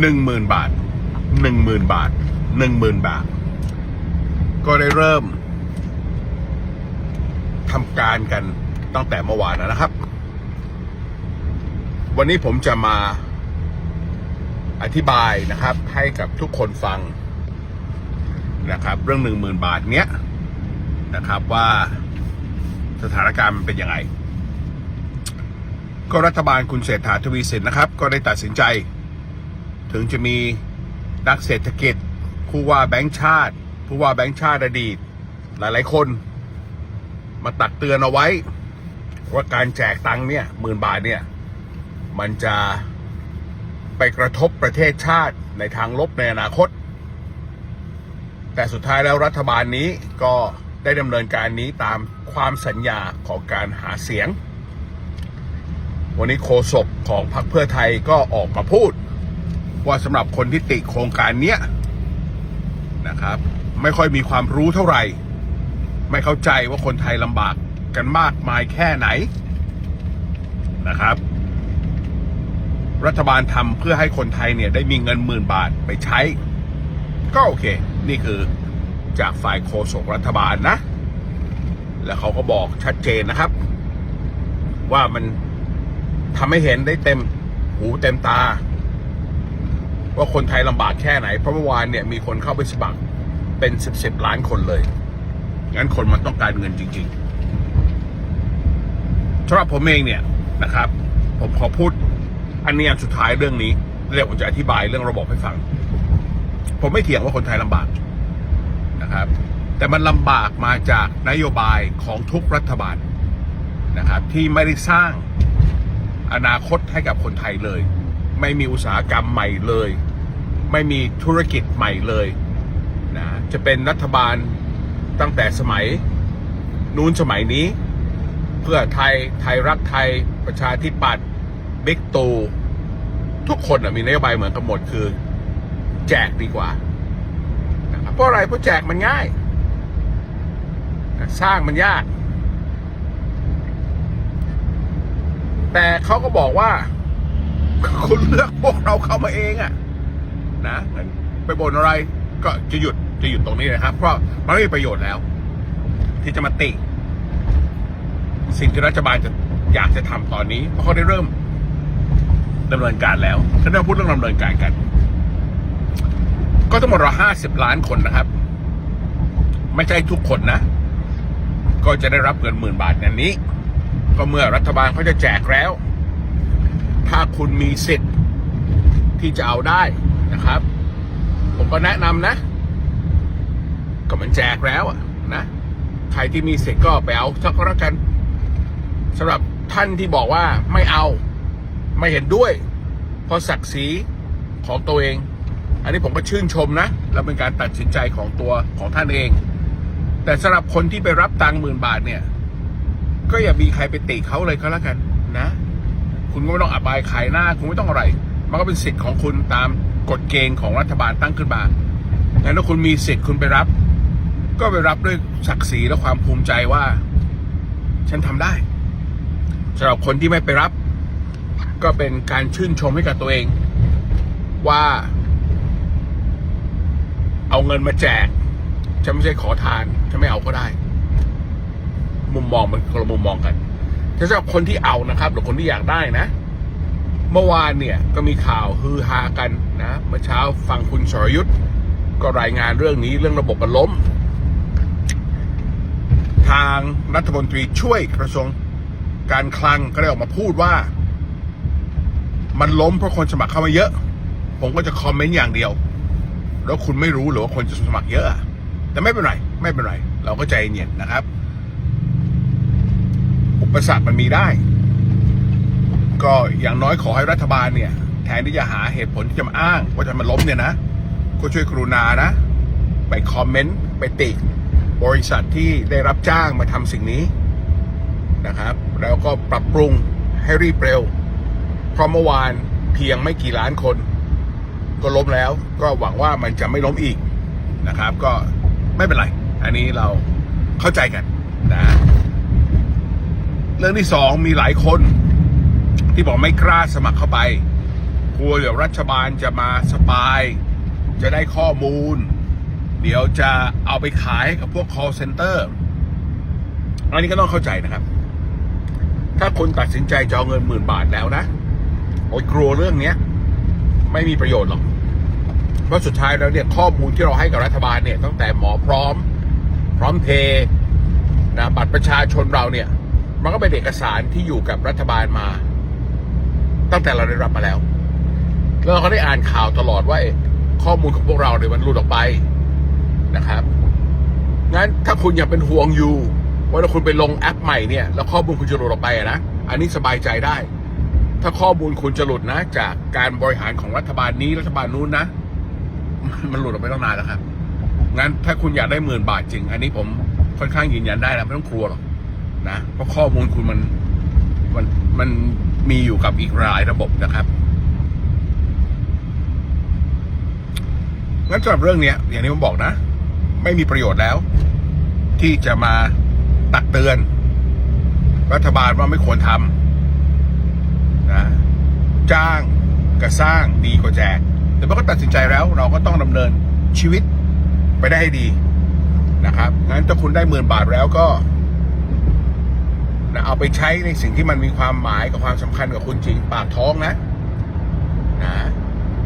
หนึ่งหมื่นบาทหนึ่งหมื่นบาทหนึ่งหมื่นบาท ก็ได้เริ่มทำการกันตั้งแต่เมื่อวานแล้วนะครับ วันนี้ผมจะมาอธิบายนะครับ ให้กับทุกคนฟังนะครับ เรื่องหนึ่งหมื่นบาทเนี้ยนะครับว่าสถานการณ์มันเป็นยังไง ก็รัฐบาลคุณเศรษฐาทวีสินนะครับ ก็ได้ตัดสินใจ ถึงจะมีนักเศรษฐกิจ ผู้ว่าแบงค์ชาติ ผู้ว่าแบงค์ชาติอดีต หลายๆ คนมาตักเตือนเอาไว้ ว่าการแจกตังค์เนี่ยหมื่นบาทเนี่ย มันจะไปกระทบประเทศชาติในทางลบในอนาคต แต่สุดท้ายแล้วรัฐบาลนี้ก็ได้ดำเนินการนี้ตามความสัญญาของการหาเสียง วันนี้โฆษกของพรรคเพื่อไทยก็ออกมาพูด ว่าสำหรับคนที่ติโครงการเนี้ยนะครับ ไม่ค่อยมีความรู้เท่าไหร่ ไม่เข้าใจว่าคนไทยลำบากกันมากมายแค่ไหนนะครับ รัฐบาลทำเพื่อให้คนไทยเนี่ยได้มีเงินหมื่นบาทไปใช้ ก็โอเค นี่คือจากฝ่ายโฆษกรัฐบาลนะ แล้วเขาก็บอกชัดเจนนะครับ ว่ามันทำให้เห็นได้เต็มหูเต็มตา ว่าคนไทยลำบากแค่ไหน เพราะเมื่อวานเนี่ยมีคนเข้าไปสมัครเป็นสิบสิบล้านคนเลย งั้นคนมันต้องการเงินจริงๆสำหรับผมเองเนี่ยนะครับ ผมขอพูดอันนี้อันสุดท้ายเรื่องนี้เดี๋ยวผมจะอธิบายเรื่องระบบให้ฟัง ผมไม่เถียงว่าคนไทยลำบากนะครับ แต่มันลำบากมาจากนโยบายของทุกรัฐบาลนะครับ ที่ไม่ได้สร้างอนาคตให้กับคนไทยเลย ไม่มีอุตสาหกรรมใหม่เลย ไม่มีธุรกิจใหม่เลยนะจะเป็นรัฐบาลตั้งแต่สมัยนู้นสมัยนี้ เพื่อไทยไทยรักไทยประชาธิปัตย์บิ๊กตูทุกคนมีนโยบายเหมือนกันหมดคือ แจกดีกว่านะเพราะอะไรเพราะแจกมันง่ายนะสร้างมันยาก แต่เขาก็บอกว่า คุณเลือกพวกเราเข้ามาเองอะนะไปบ่นอะไรก็จะหยุดจะหยุดตรงนี้นะครับ เพราะมันไม่มีประโยชน์แล้ว ที่จะมาติ สิ่งที่รัฐบาลจะอยากจะทำตอนนี้ เพราะเขาได้เริ่มดำเนินการแล้วถ้าเราพูดเรื่องดำเนินการกัน ก็ทั้งหมดเราห้าสิบล้านคนนะครับ ไม่ใช่ทุกคนนะ ก็จะได้รับเงินหมื่นบาทอย่างนี้ ก็เมื่อรัฐบาลเขาจะแจกแล้ว คุณมีสิทธิ์ที่จะเอาได้นะครับ ผมก็แนะนำนะ ก็มันแจกแล้วนะ ใครที่มีสิทธิ์ก็ไปเอาสักก็แล้วกันสำหรับท่านที่บอกว่าไม่เอาไม่เห็นด้วย เพราะศักดิ์ศรีของตัวเอง อันนี้ผมก็ชื่นชมนะ แล้วเป็นการตัดสินใจของตัวของท่านเอง แต่สำหรับคนที่ไปรับตังค์หมื่นบาทเนี่ย ก็อย่ามีใครไปติเขาเลยก็แล้วกันนะ คุณก็ไม่ต้องอับอายขายหน้า คุณไม่ต้องอะไร มันก็เป็นสิทธิ์ของคุณตามกฎเกณฑ์ของรัฐบาลตั้งขึ้นมาแต่ถ้าคุณมีสิทธิ์คุณไปรับ ก็ไปรับด้วยศักดิ์ศรีและความภูมิใจว่า ฉันทำได้สำหรับคนที่ไม่ไปรับ ก็เป็นการชื่นชมให้กับตัวเอง ว่า เอาเงินมาแจกฉันไม่ใช่ขอทานฉันไม่เอาก็ได้ มุมมองมันคนละมุมมองกัน สำหรับคนที่เอานะครับ หรือคนที่อยากได้นะ เมื่อวานเนี่ยก็มีข่าวฮือฮากันนะ เมื่อเช้าฟังคุณสรยุทธ์ก็รายงานเรื่องนี้เรื่องระบบมันล้ม ทางรัฐมนตรีช่วยกระทรวงการคลังก็ได้ออกมาพูดว่า มันล้มเพราะคนสมัครเข้ามาเยอะ ผมก็จะคอมเมนต์อย่างเดียว แล้วคุณไม่รู้หรือว่าคนจะสมัครเยอะ แต่ไม่เป็นไร ไม่เป็นไร เราก็ใจเย็นนะครับ ปสรรคมันมีได้ ก็อย่างน้อยขอให้รัฐบาลเนี่ย แทนที่จะหาเหตุผลที่จะมาอ้าง ว่าจะมาล้มเนี่ยนะ ก็ช่วยกรุณานะ ไปคอมเมนต์ ไปติบริษัทที่ได้รับจ้างมาทำสิ่งนี้นะครับ แล้วก็ปรับปรุงให้รีบเร็ว เพราะเมื่อวานเพียงไม่กี่ล้านคน ก็ล้มแล้ว ก็หวังว่ามันจะไม่ล้มอีกนะครับ ก็ไม่เป็นไร อันนี้เราเข้าใจกันนะ เรื่องที่สองมีหลายคนที่บอกไม่กล้าสมัครเข้าไป กลัวเดี๋ยวรัฐบาลจะมาสปาย จะได้ข้อมูล เดี๋ยวจะเอาไปขายให้กับพวก call center อันนี้ก็ต้องเข้าใจนะครับ ถ้าคุณตัดสินใจจะเอาเงินหมื่นบาทแล้วนะโอ้ยกลัวเรื่องเนี้ย ไม่มีประโยชน์หรอก เพราะสุดท้ายแล้วเนี่ยข้อมูลที่เราให้กับรัฐบาลเนี่ยตั้งแต่หมอพร้อม พร้อมเพย์นะบัตรประชาชนเราเนี่ย มันก็เป็นเอกสารที่อยู่กับรัฐบาลมา ตั้งแต่เราได้รับมาแล้ว แล้วเราก็ได้อ่านข่าวตลอดว่าข้อมูลของพวกเราเนี่ยมันหลุดออกไปนะครับงั้นถ้าคุณยังเป็นห่วงอยู่ว่าถ้าคุณไปลงแอปใหม่เนี่ยแล้วข้อมูลคุณจะหลุดออกไปนะอันนี้สบายใจได้ ถ้าข้อมูลคุณจะหลุดนะ จากการบริหารของรัฐบาลนี้รัฐบาลนู้นนะ มันมันหลุดออกไปตั้งนานแล้วครับงั้นถ้าคุณอยากได้หมื่นบาทจริง อันนี้ผมค่อนข้างยืนยันได้นะไม่ต้องกลัวหรอก นะเพราะข้อมูลคุณมันมันมันมีอยู่กับอีกหลายระบบนะครับงั้นสำหรับเรื่องเนี้ย อย่างที่ผมบอกนะ ไม่มีประโยชน์แล้ว ที่จะมาตักเตือน รัฐบาลว่าไม่ควรทำนะจ้างกับสร้างดีกว่าแจก แต่เมื่อก็ตัดสินใจแล้ว เราก็ต้องดำเนินชีวิตไปได้ให้ดีนะครับงั้นถ้าคุณได้หมื่นบาทแล้วก็ นะเอาไปใช้ในสิ่งที่มันมีความหมายกับความสำคัญกับคุณจริงปากท้องนะนะ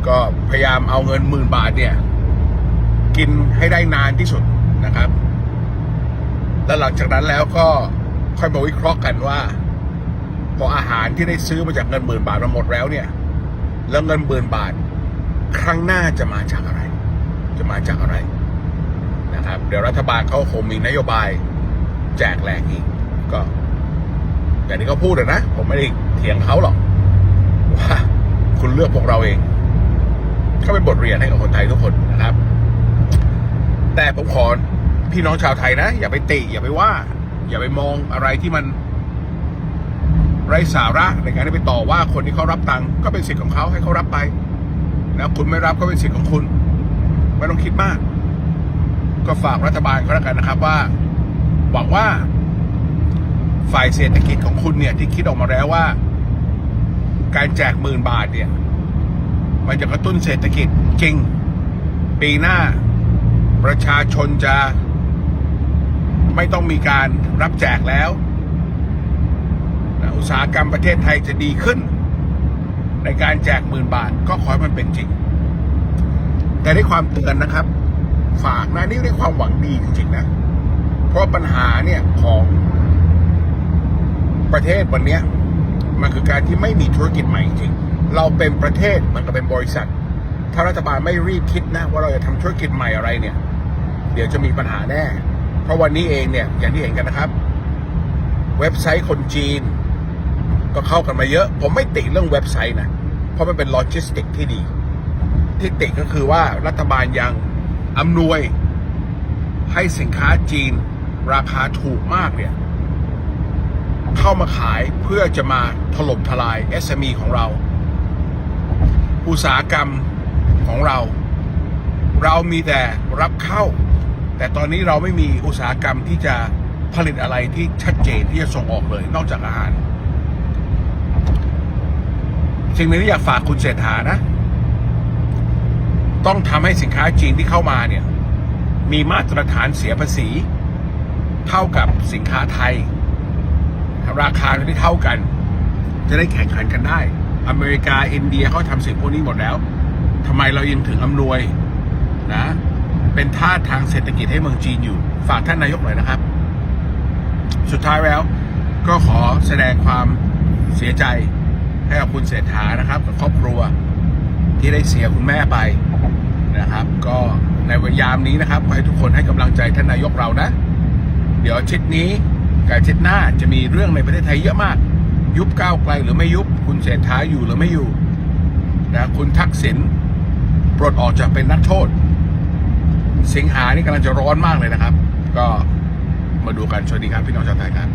ก็พยายามเอาเงินหมื่นบาทเนี่ย กินให้ได้นานที่สุดนะครับ แล้วหลังจากนั้นแล้วก็ค่อยมาวิเคราะห์กันว่า พออาหารที่ได้ซื้อมาจากเงินหมื่นบาทมาหมดแล้วเนี่ย แล้วเงินหมื่นบาท ครั้งหน้าจะมาจากอะไร จะมาจากอะไรนะครับ เดี๋ยวรัฐบาลเขาคงมีนโยบายแจกแหลกอีกก็ อย่างที่เขาพูดนะ ผมไม่ได้เถียงเขาหรอกว่าคุณเลือกพวกเราเองก็เป็นบทเรียนให้กับคนไทยทุกคนนะครับ แต่ผมขอพี่น้องชาวไทยนะ อย่าไปติ อย่าไปว่า อย่าไปมองอะไรที่มัน ไร้สาระในการที่ไปต่อว่าคนที่เขารับตังค์ก็เป็นสิทธิ์ของเขาให้เขารับไปนะคุณไม่รับก็เป็นสิทธิ์ของคุณ ไม่ต้องคิดมาก ก็ฝากรัฐบาลเขาแล้วกันนะครับว่า หวังว่า ฝ่ายเศรษฐกิจของคุณเนี่ยที่คิดออกมาแล้วว่า การแจกหมื่นบาทเนี่ยมันจะกระตุ้นเศรษฐกิจจริง ปีหน้าประชาชนจะไม่ต้องมีการรับแจกแล้ว อุตสาหกรรมประเทศไทยจะดีขึ้น ในการแจกหมื่นบาทก็ขอให้มันเป็นจริง แต่ได้ความเตือนนะครับ ฝากนะนี่ด้วยความหวังดีจริงๆนะ เพราะปัญหาเนี่ยของ ประเทศวันนี้มันคือการที่ไม่มีธุรกิจใหม่จริงเราเป็นประเทศมันก็เป็นบริษัท ถ้ารัฐบาลไม่รีบคิดนะว่าเราจะทำธุรกิจใหม่อะไรเนี่ย เดี๋ยวจะมีปัญหาแน่ เพราะวันนี้เองเนี่ยอย่างที่เห็นกันนะครับ เว็บไซต์คนจีน ก็เข้ากันมาเยอะ ผมไม่ติเรื่องเว็บไซต์นะเพราะมันเป็นโลจิสติกที่ดี ที่ติก็คือว่ารัฐบาลยังอำนวยให้สินค้าจีนราคาถูกมากเนี่ย เข้ามาขายเพื่อจะมาถล่มทลาย SME ของเรา อุตสาหกรรมของเรา เรามีแต่รับเข้า แต่ตอนนี้เราไม่มีอุตสาหกรรมที่จะผลิตอะไรที่ชัดเจนที่จะส่งออกเลยนอกจากอาหารสิ่งหนึ่งที่อยากฝากคุณเศรษฐานะ ต้องทำให้สินค้าจีนที่เข้ามาเนี่ย มีมาตรฐานเสียภาษี เท่ากับสินค้าไทย ราคาที่เท่ากัน จะได้แข่งขันกันได้ อเมริกาอินเดียเขาทำสิ่งพวกนี้หมดแล้วทำไมเรายังถึงอำนวยนะ เป็นท่าทางเศรษฐกิจให้เมืองจีนอยู่ ฝากท่านนายกหน่อยนะครับ สุดท้ายแล้วก็ขอแสดงความเสียใจให้กับคุณเศรษฐานะครับกับครอบครัวที่ได้เสียคุณแม่ไปนะครับ ก็ในวันยามนี้นะครับขอให้ทุกคนให้กำลังใจท่านนายกเรานะ เดี๋ยวชิดนี้ กับอาชิดหน้าจะมีเรื่องในประเทศไทยเยอะมาก ยุบก้าวไกลหรือไม่ยุบ คุณเศรษฐาอยู่หรือไม่อยู่นะคุณทักษิณปลดออกจากเป็นนักโทษ สิงหานี่กำลังจะร้อนมากเลยนะครับ ก็มาดูกันสวัสดีครับพี่น้องชาวไทยครับ